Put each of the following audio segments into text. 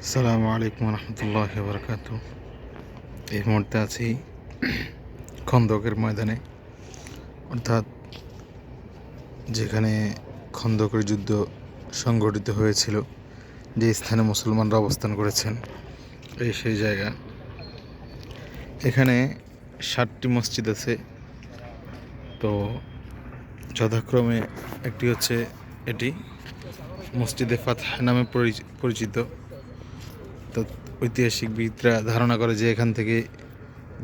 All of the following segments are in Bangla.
আসসালামু আলাইকুম রহমতুল্লাহ বরকাত এই মুহূর্তে আছি খন্দকের ময়দানে। অর্থাৎ যেখানে খন্দকের যুদ্ধ সংগঠিত হয়েছিল, যে স্থানে মুসলমানরা অবস্থান করেছেন, এই সেই জায়গা। এখানে ষাটটি মসজিদ আছে। তো যথাক্রমে একটি হচ্ছে এটি মসজিদে ফাতহ নামে পরিচ- পরিচিত। তো ঐতিহাসিকবিদরা ধারণা করে যে এখান থেকে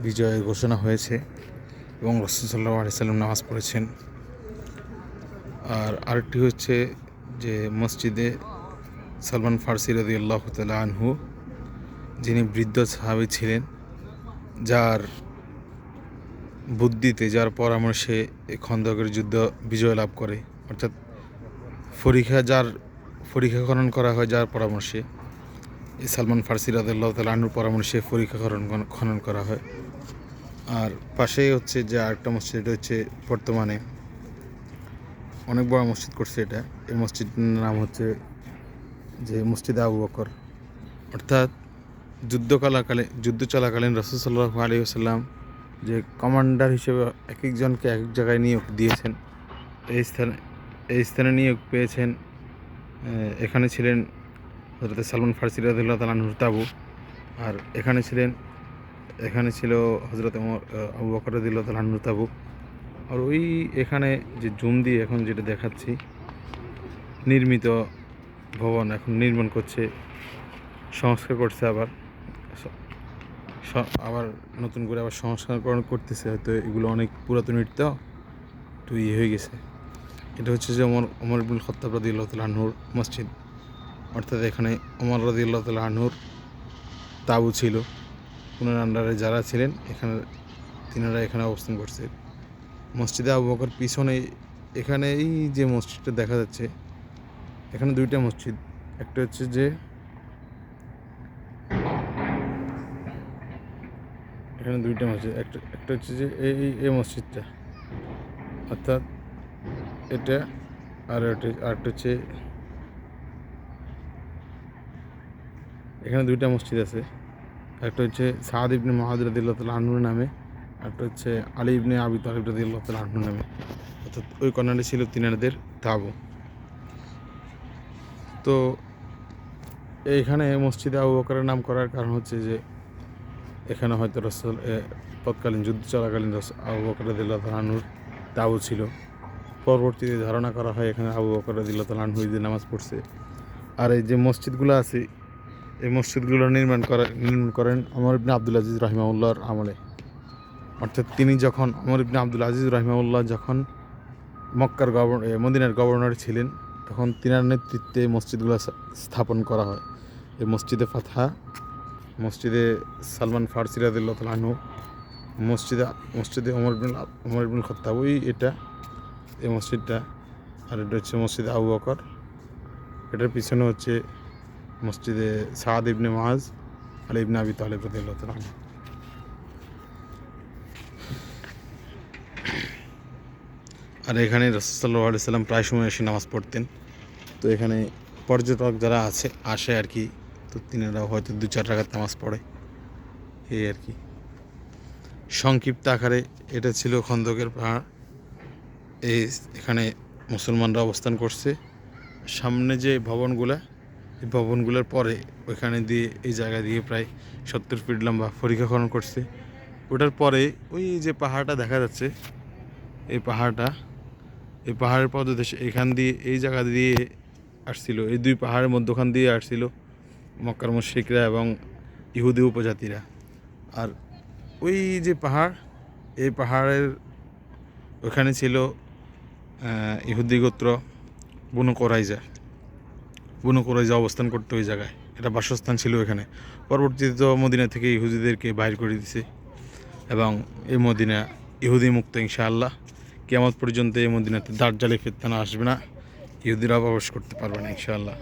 বিজয়ের ঘোষণা হয়েছে এবং রসুল্লাহ আলিয়াল্লাম নামাজ পড়েছেন। আর আরেকটি হচ্ছে যে মসজিদে সালমান ফার্সি রদি আল্লাহ আনহু, যিনি বৃদ্ধ সাহাবি ছিলেন, যার বুদ্ধিতে, যার পরামর্শে খন্দকের যুদ্ধ বিজয় লাভ করে। অর্থাৎ পরীক্ষা যার পরীক্ষা খনন করা হয়, যার পরামর্শে। সালমান ফার্সি রাদুল্লাহ তাল আনুর পরামর্শে পরীক্ষা খনন খনন করা হয়। আর পাশেই হচ্ছে যে আরেকটা মসজিদ, এটা হচ্ছে বর্তমানে অনেক বড় মসজিদ করছে এটা। এই মসজিদটার নাম হচ্ছে যে মসজিদ আবু বকর। অর্থাৎ যুদ্ধ কালাকালে যুদ্ধ চলাকালীন রসুল সাল্লাহ আলী আসাল্লাম যে কমান্ডার হিসেবে এক একজনকে এক এক জায়গায় নিয়োগ দিয়েছেন, এই স্থানে এই স্থানে নিয়োগ পেয়েছেন এখানে ছিলেন হজরত সালমান ফার্সি রাদিল্লাহ তালাহুর তাবু। আর এখানে ছিলেন, এখানে ছিল হজরত আবু বকর রাদিল্লাহ তালাহুর তাবু। আর ওই এখানে যে জুম দিয়ে এখন যেটা দেখাচ্ছি, নির্মিত ভবন এখন নির্মাণ করছে, সংস্কার করছে আবার। আবার নতুন করে আবার সংস্কারকরণ করতেছে, হয়তো এগুলো অনেক পুরাতন ইট তো ইয়ে হয়ে গেছে। এটা হচ্ছে যে অমর অমর ইবুল খত্তাব রাদিল্লাহ তালাহুর মসজিদ। অর্থাৎ এখানে অমর রাদিল্লাহ তাল আনহুর তাবু ছিল। ওনার আন্ডারে যারা ছিলেন, এখানে তিনারা এখানে অবস্থান করছে। মসজিদে আবু বকর পিছনে এখানে এই যে মসজিদটা দেখা যাচ্ছে, এখানে দুইটা মসজিদ। একটা হচ্ছে যে, এখানে দুইটা মসজিদ, একটা একটা হচ্ছে যে এই, এই- মসজিদটা। অর্থাৎ এটা আর একটা হচ্ছে এখানে দুইটা মসজিদ আছে। একটা হচ্ছে সাদ ইবনে মাহাদ রদিল্লাহ তাল আহনুর নামে, একটা হচ্ছে আলী ইবনে আবি তালিব রদিল্লাহ তাল আহনুর নামে। অর্থাৎ ওই কর্নারে ছিল তিনাদের তাবু তো এইখানে মসজিদে আবু বকরের নাম করার কারণ হচ্ছে যে, এখানে হয়তো রসল তৎকালীন যুদ্ধ চলাকালীন আবু বকর রদিল্লাহ তাল আহনুর তাবু ছিল। পরবর্তীতে ধারণা করা হয় এখানে আবু বকর রদিল্লাহ তাল আহনু নামাজ পড়ছে। আর এই যে মসজিদগুলো আছে এই মসজিদগুলো নির্মাণ করা, নির্মাণ করেন অমর ইবনে আব্দুল আজিজ রহিমাউল্লাহর আমলে। অর্থাৎ তিনি যখন, অমর ইবনে আব্দুল আজিজ রহিমাউল্লাহ যখন মক্কার গভর্নর মদিনার গভর্নর ছিলেন, তখন তিনার নেতৃত্বে মসজিদগুলো স্থাপন করা হয়। এই মসজিদে ফাতহা, মসজিদে সালমান ফার্সি রাদিল্লাহ মসজিদে মসজিদে অমর ইবনুল অমর ইবনুল খত্তাব ওই এটা, এই মসজিদটা, আর এটা হচ্ছে মসজিদ আবু বকর। এটার পিছনে হচ্ছে মসজিদে সাদ ইবনে মাহাজ আলী ইবনে আবি তালেব আনহু। আর এখানে রসুল্লাহ আলি সাল্লাম প্রায় সময় এসে নামাজ পড়তেন। তো এখানে পর্যটক যারা আছে, আসে আর কি, তো তিনারা হয়তো দু চার টাকার নামাজ পড়ে। এই আর কি। সংক্ষিপ্ত আকারে এটা ছিল খন্দকের পাহাড়। এই এখানে মুসলমানরা অবস্থান করছে। সামনে যে ভবনগুলা এই ভবনগুলোর পরে ওইখানে দিয়ে এই জায়গা দিয়ে প্রায় সত্তর ফিট লম্বা পরীক্ষাকরণ করছে। ওটার পরে ওই যে পাহাড়টা দেখা যাচ্ছে, এই পাহাড়টা, এই পাহাড়ের পদদেশ এখান দিয়ে এই জায়গা দিয়ে আসছিল, এই দুই পাহাড়ের মধ্যখান দিয়ে আসছিল মক্কার মুশরিকরা এবং ইহুদি উপজাতিরা। আর ওই যে পাহাড়, এই পাহাড়ের ওখানে ছিল ইহুদি গোত্র বুনো কোরাইজা বুনো যে অবস্থান করতে ওই জায়গায়। এটা বাসস্থান ছিল এখানে। পরবর্তীতে তো মদিনা থেকে ইহুদিদেরকে বাইর করে দিছে। এবং এই মদিনা ইহুদি মুক্ত ইনশাআল্লাহ। কেমন পর্যন্ত এই মদিনাতে দার্জালে ফিরতে ফেতনা আসবে না। ইহুদিরা প্রবেশ করতে পারবে না ইনশাআল্লাহ।